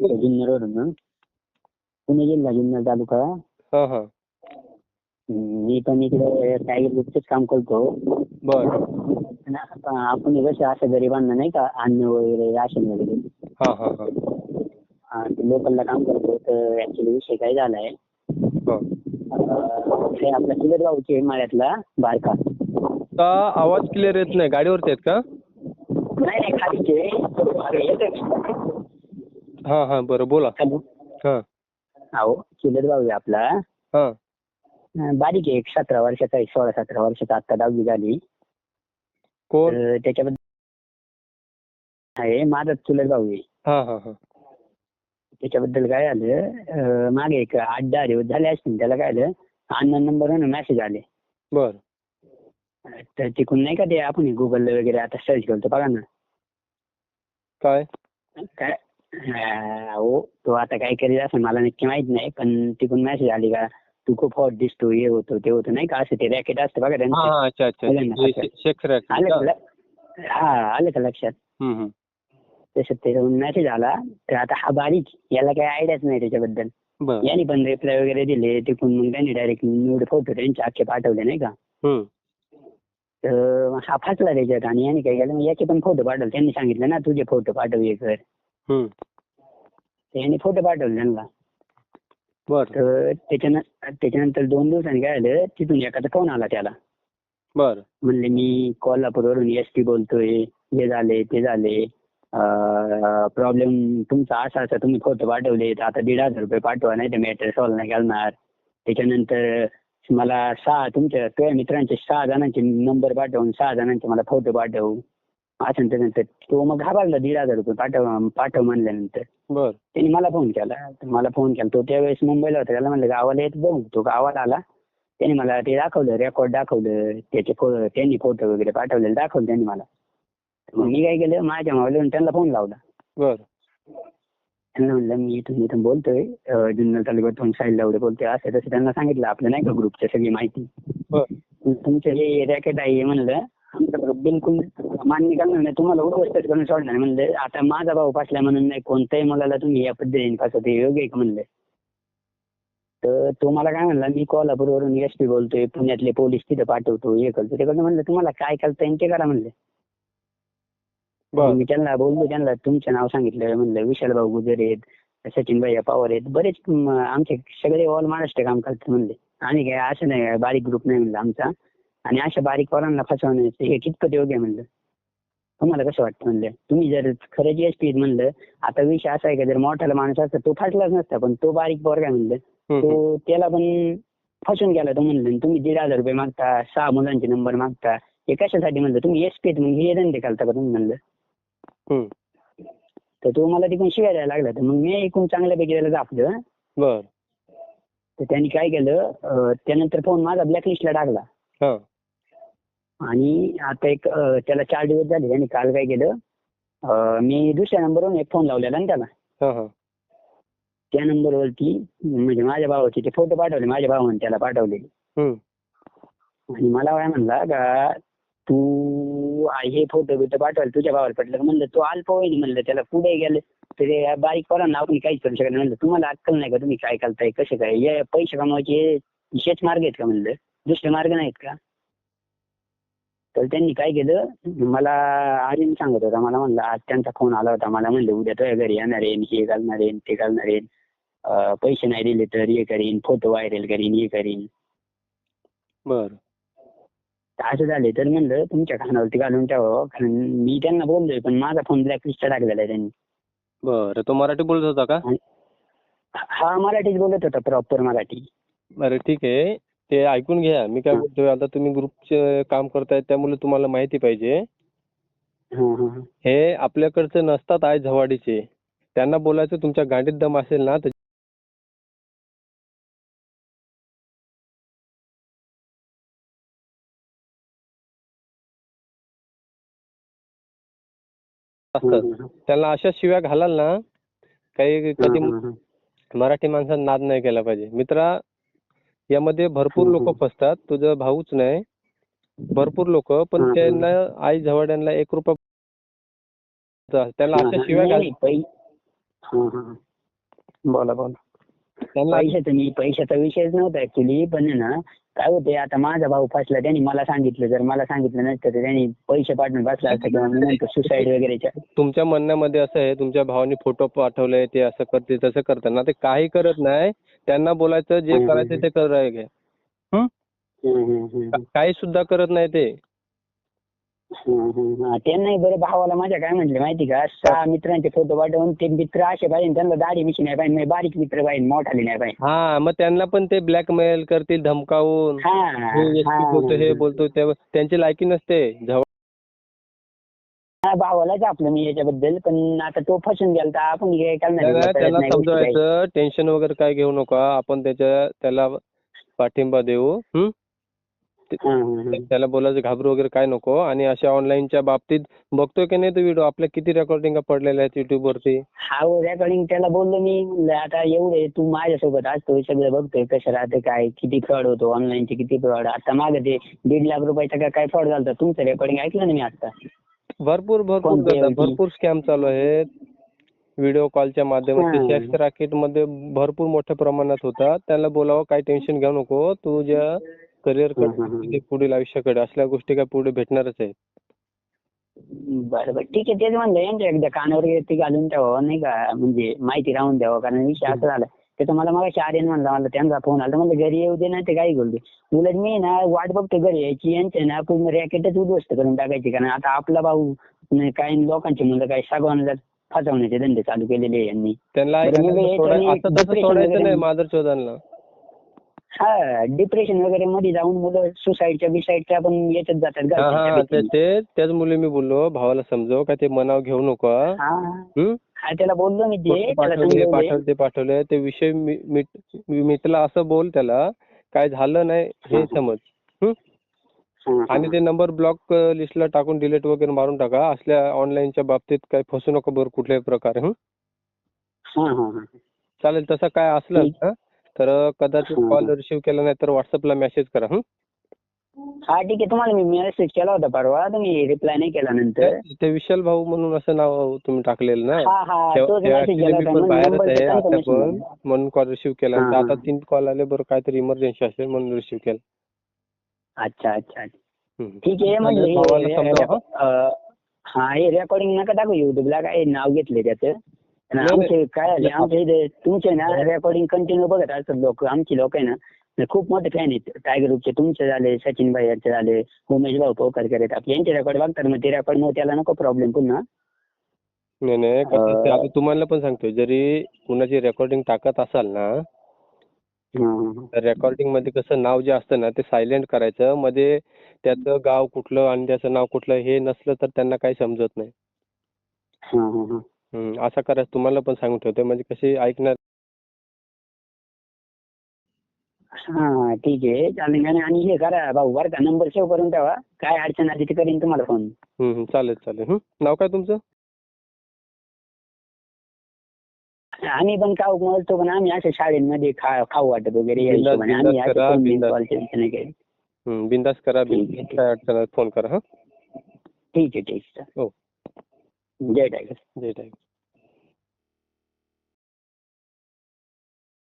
जुन्नरवरून पुणे जिल्हा जुन्नर तालुका. हा हा. मी पण इकडे टायगर ग्रुपचंच काम करतो. बर. पण आता आपण कसं असं गरिबांना नाही का अन्न वगैरे राशन वगैरे? हा हा हा. हा, लोकलला काम करतो तर ऍक्च्युली विषय काय झालाय? हा. अं, हे आपला चुलत गावचे माळ्यातला बारका. का आवाज क्लिअर येत नाही? गाडीवरती आहेत का? नाही नाही खालीचे. अरे येतोय हा हा बरं बोला. हॅलो. हा. हो चुलत भाऊ आहे आपला. हा. अं, बारीक आहे एक सतरा वर्षाचा आहे सोळा सतरा वर्षाचा आता दहावी झाली. कोण? तर त्याच्याबद्दल आहे माझा चुलत भाऊ आहे. हा हा हा. त्याच्याबद्दल काय झालं अं, मागे एक आठ दहा दिवस झाले असतील त्याला काय झालं अन्न नंबरवर मेसेज आले. बर. तर तिकडून नाही का ते आपण गुगल वगैरे आता सर्च करतो बघा ना. काय? हो तो आता काय करीत असं मला नक्की माहीत नाही पण तिकडून मेसेज आली का तू खूप हॉट दिसतो हे होतो ते होतं नाही का असं ते रॅकेट असतं बघा हा अच्छा अच्छा शेख रॅकेट आलं का? का ल- हा आलं का लक्षात? हम्म, हम्म. तसं त्याच्यावरून मेसेज आला तर आता हा बारीक याला काही आयडियाच नाही त्याच्याबद्दल. बर. यांनी पण रिप्लाय वगैरे दिले तिकडून मग त्यांनी डायरेक्ट न्यूड फोटो त्यांचे अख्खे पाठवले नाही का? हम्म. तर हा फसला त्याच्यात आणि यांनी काय केलं मग याचे पण फोटो पाठवले. त्यांनी सांगितलं ना तुझे फोटो पाठव हे कर. हम्म. तर यांनी फोटो पाठवले त्यांना. बर. तर त्याच्यानं त्याच्यानंतर दोन दिवसांनी काय झालं तिथून एखादा फोन आला त्याला. बर. म्हणले मी कोल्हापूरवरून एस टी बोलतोय हे झाले ते झाले. प्रॉब्लेम तुमचा असा असा तुम्ही फोटो पाठवले तर आता दीड हजार रुपये पाठवा नाही तर मॅटर सॉल्व्ह नाही करणार त्याच्यानंतर मला सहा तुमच्या तुझ्या मित्रांचे सहा जणांचे नंबर पाठवून सहा जणांचे मला फोटो पाठव. असं त्यानंतर तो मग घाबरला दीड हजार रुपये पाठव पाठव म्हणल्यानंतर. बर. त्यांनी मला फोन केला. तर मला फोन केला. तो त्यावेळेस मुंबईला होता. त्याला म्हणलं गावाला येत बघू. तो गावाला आला. त्यांनी मला ते दाखवलं रेकॉर्ड दाखवलं. त्याचे फो- त्यांनी फोटो वगैरे पाठवलेले दाखवलं त्यांनी मला. मग मी काय केलं? माझ्या मोबाईलवरून त्यांना फोन लावला. बर. त्यांना म्हणलं मी इथून इथून बोलतोय. अं, जुन्नर तालुक्यातून साईडला एवढे बोलतोय. असं तसं त्यांना सांगितलं. आपलं नाही का ग्रुपची सगळी माहिती? बर. तुमचं हे रॅकेट आहे हे म्हणलं बिलकुल मान्य करणार नाही. तुम्हाला उद्ध्वस्त करून सोडणार नाही म्हणलं. आता माझा भाऊ फसला म्हणून नाही कोणत्याही मुलाला तुम्ही या पद्धतीने फसवत योग्य का म्हणलं? तर तो मला काय म्हणला मी कोल्हापूरवरून एस पी बोलतोय पुण्यातले पोलीस तिथं पाठवतो हे करतो ते करतो. म्हणलं तुम्हाला काय करता येईल ते करा म्हणलं. मी त्यांना बोललो त्यांना तुमचं नाव सांगितलं म्हणलं विशाल भाऊ गुजर आहेत सचिन भैया पवार आहेत बरेच आमचे सगळे ऑल महाराष्ट्र काम करतात म्हणले. आणि काय असं नाही बारीक ग्रुप नाही म्हणलं आमचा. आणि अशा बारीक पोरांना फसवण्याचं हे कितपत योग्य आहे म्हणलं? तुम्हाला कसं वाटतं म्हणलं? तुम्ही जर खरंच एस पी म्हणलं आता विषय असा आहे का जर मोठाला माणूस असता तो फसलाच नसता पण तो बारीक पोरगा म्हणलं. तो त्याला पण फसून गेला तो म्हणलं तुम्ही दीड हजार रुपये मागता सहा मुलांचे नंबर मागता हे कशासाठी म्हणलं तुम्ही एस पी मग हे धंदे घालता का तुम्ही म्हणलं. तर तो मला तिकडून शिवाय द्यायला लागला तर मग मी ऐकून चांगल्यापैकी त्याला दाखवलं बर. तर त्यांनी काय केलं त्यानंतर फोन माझा ब्लॅकलिस्टला टाकला. आणि आता एक अं, त्याला चार दिवस झाले त्यांनी काल काय केलं अं, मी दुसऱ्या नंबरवरून एक फोन लावलेला ना त्याला. हा हा. त्या नंबरवरती म्हणजे माझ्या भावाचे ते फोटो पाठवले माझ्या भावाने त्याला पाठवले हम्म. आणि मला काय म्हणला का तू आ- हे फोटो बिटो पाठवायला तुझ्या भावाला पटलं का? म्हणलं तू अल्पवयीन म्हणलं त्याला पुढे गेलं तरी या बारीक पोरांना आपण काहीच करू शकत नाही. म्हणलं तुम्हाला अक्कल नाही का तुम्ही काय करताय कसे काय? पैसे कमवायचे हेच मार्ग आहेत का? म्हणलं दुसरे मार्ग नाहीत का? तर त्यांनी काय केलं? मला आर्यन सांगत होता. मला म्हणलं आज त्यांचा फोन आला होता. मला म्हणलं उद्या तुझ्या घरी येणार आहे हे घालणार आहे ते घालणार आहे. पैसे नाही दिले तर हे करीन फोटो व्हायरल करीन हे करीन. बर. असं झाले. तर म्हणलं तुमच्या कानावरती घालून ठेवावं कारण मी त्यांना बोललोय पण माझा फोन ब्लॅकलिस्ट टाकलेला आहे त्यांनी. बर. तो मराठी बोलत होता का? हा मराठीच बोलत होता प्रॉपर मराठी. अरे ठीक आहे. ते ऐकून घ्या. मी काय. बोलतोय आता तुम्ही ग्रुपचे काम करताय त्यामुळे तुम्हाला माहिती पाहिजे. हा आपल्याकडचे नसतात आहे झवाडीचे. त्यांना बोलायचं तुमच्या गांडीत दम असेल ना असतात त्यांना अशा शिव्या घालाल ना काही कधी. मराठी माणसानं नाद नाही केला पाहिजे. मित्रा यामध्ये भरपूर लोक. फसतात तुझं भाऊच नाही भरपूर लोक पण. त्यांना आई झवाड्यांना एक रुपया त्यांना अशा. शिव्या घाल. बोला बोला त्यांना पैशाचं पैशाचा विषयच नव्हता ऍक्च्युली पण ना काय होते आता माझा भाऊ फसला त्यांनी मला सांगितलं जर मला सांगितलं नसतं तर त्यांनी पैसे पाठवून बसला असता किंवा मी म्हणतो सुसाईड वगैरेच्या तुमच्या म्हणण्यामध्ये असं आहे तुमच्या भावाने फोटो पाठवले ते असं करते तसं करताना ते काही करत नाही त्यांना बोलायचं जे. करायचं ते करायचं. काही सुद्धा करत नाही ते हा, त्यांनाही बरं भावाला माझ्या काय म्हटले माहिती का सहा मित्रांचे फोटो पाठवून ते मित्र असे पाहिजे त्यांना दाढी मिशी नाही पाहिजे बारीक मित्र पाहिजे मोठाले नाही पाहिजे हा मग त्यांना पण ते ब्लॅकमेल करतील धमकावून हा हे व्यक्ती बोलतो हे. बोलतो ते त्यांची लायकी नसते हा, भावालाच आपलं मी याच्याबद्दल पण आता तो फसून गेला तर आपण करणार त्याला कळत त्याला नाही गोष्टी काही. समजवायचं टेन्शन वगैरे काय घेऊ नका आपण त्याच्या त्याला पाठिंबा देऊ हं? हा, हा, हा. त्याला बोलायचं घाबरू वगैरे काय नको आणि अशा ऑनलाईनच्या बाबतीत बघतोय की नाही तो व्हिडिओ आपल्या किती रेकॉर्डिंग पडलेल्या आहेत युट्यूब वरती? हा रेकॉर्डिंग त्याला बोललो मी. म्हणलं आता एवढे तू माझ्यासोबत असतो हे सगळं बघतोय कसं राहतं काय किती फ्रॉड होतो ऑनलाईनचे किती फ्रॉड आता मागे ते दीड लाख रुपयाचा का काय फ्रॉड झाला तुमचं रेकॉर्डिंग ऐकलं ना मी आता भरपूर भरपूर? भरपूर स्कॅम चालू आहेत. व्हिडिओ कॉलच्या माध्यमातून हा. सेक्स रॅकेटमध्ये भरपूर मोठ्या प्रमाणात होतात. त्याला बोलावं काही टेन्शन घेऊ नको. तुझ्या करिअर हा. कडे पुढील आयुष्याकडे असल्या गोष्टी काय पुढे भेटणारच आहेत. बरं बरं ठीक आहे तेच म्हणलं यांच्या एकदा कानावर ते घालून ठेवावं नाही का? म्हणजे माहिती राहून द्यावं कारण विषय असं झाला. ते तुम्हाला मग आर्यन म्हणला मला त्यांचा फोन आला म्हणलं घरी येऊ दे ना ते काही बोलते उलट मी ना वाट बघतो घरी यायची यांच्या ना पूर्ण रॅकेटच उद्ध्वस्त करून टाकायची कारण आता आपला भाऊ काही लोकांची मुलं काही सगळ्यांना फसवण्याचे धंदे चालू केलेले यांनी. त्यांना हा डिप्रेशन वगैरे मध्ये जाऊन मुलं सुसाईडच्या बिसाईडच्या पण याच्यात जातात हा हा घरच्यांच्या ते भीतीने. ते- त्याच मुली मी बोललो भावाला समजव काय ते मनाव घेऊ नको हा. हा हं? हा त्याला बोललो मी ते त्याला पाठवले पाठवले पाठवले ते विषय मी- मिट- मिटला असं बोल त्याला काय झालं नाही हे. समज हं? हा, हा. आणि ते नंबर ब्लॉक लिस्टला टाकून डिलीट वगैरे मारून टाका असल्या ऑनलाईनच्या बाबतीत काही फसू नका बरं कुठल्याही प्रकारे हं? हा हा हा चालेल तसं काय असलं ठीक. तर कदाचित हं, कॉल हं. रिसिव्ह केला नाही तर व्हॉट्सअपला मेसेज करा हं? हा ठीक आहे तुम्हाला मी मेसेज केला होता परवा तुम्ही रिप्लाय नाही केला नंतर ते विशाल भाऊ म्हणून असं नाव तुम्ही टाकलेलं ना हा हा तेव्हा- तोच तेव्हा मेसेज actually केला मी होता पण म्हणून बाहेरच number आहे चं आता confirmation पण झालं. म्हणून कॉल रिसिव्ह केला हा, आता हा. तीन कॉल आले बरं काहीतरी इमर्जन्सी असेल म्हणून रिसिव्ह केला अच्छा अच्छा. हं. ठीक आहे म्हणजे भावाला हे- समजावा, हा हे रेकॉर्डिंग नका टाकू युट्यूबला काय नाव घेतले त्याचं आमचे काय झाले आमच्या इथे तुमचे ना रेकॉर्डिंग कंटिन्यू बघत असतात लोक. आमची लोक आहे ना खूप मोठे फॅन आहेत. टायगर ग्रुपचे तुमचे झाले सचिन भाई यांचे झाले उमेश भाऊ आहेत आपले यांचे रेकॉर्ड बघतात मग ते रेकॉर्ड मग त्याला नको प्रॉब्लेम पुन्हा. नाही नाही आता तुम्हाला पण सांगतोय जरी कुणाची रेकॉर्डिंग टाकत असाल ना तर रेकॉर्डिंगमध्ये कसं नाव जे असतं ना ते सायलेंट करायचं. मध्ये त्याचं गाव कुठलं आणि त्याचं नाव कुठलं हे नसलं तर त्यांना काही समजत नाही. हा, असं करायचं तुम्हाला पण सांगून ठेवतोय. म्हणजे कसे ऐकणार? हा ठीक आहे. चालेल. आणि आणि हे करा भाऊ बरं का. नंबर सेव्ह करून ठेवा. काय अडचण आली ते करीन तुम्हाला फोन हं, हं, चालेल चालेल. हं. नाव काय तुमचं? आम्ही पण खाऊ म्हणतो पण आम्ही अशा शाळेमध्ये खा खाऊ वाटत वगैरे या बिनधास्त- हिशोबाने आम्ही बिनधास्त असं करा, कोण बिन बिनधास्त. कॉलचं विषय नाही काही. हं, बिनधास्त करा ठीक आहे, बिनधास्त ठीक. काय अडचण आहे फोन करा हा? ठीक आहे ठीक आहे. हो. जय टायगर. जय टायगर.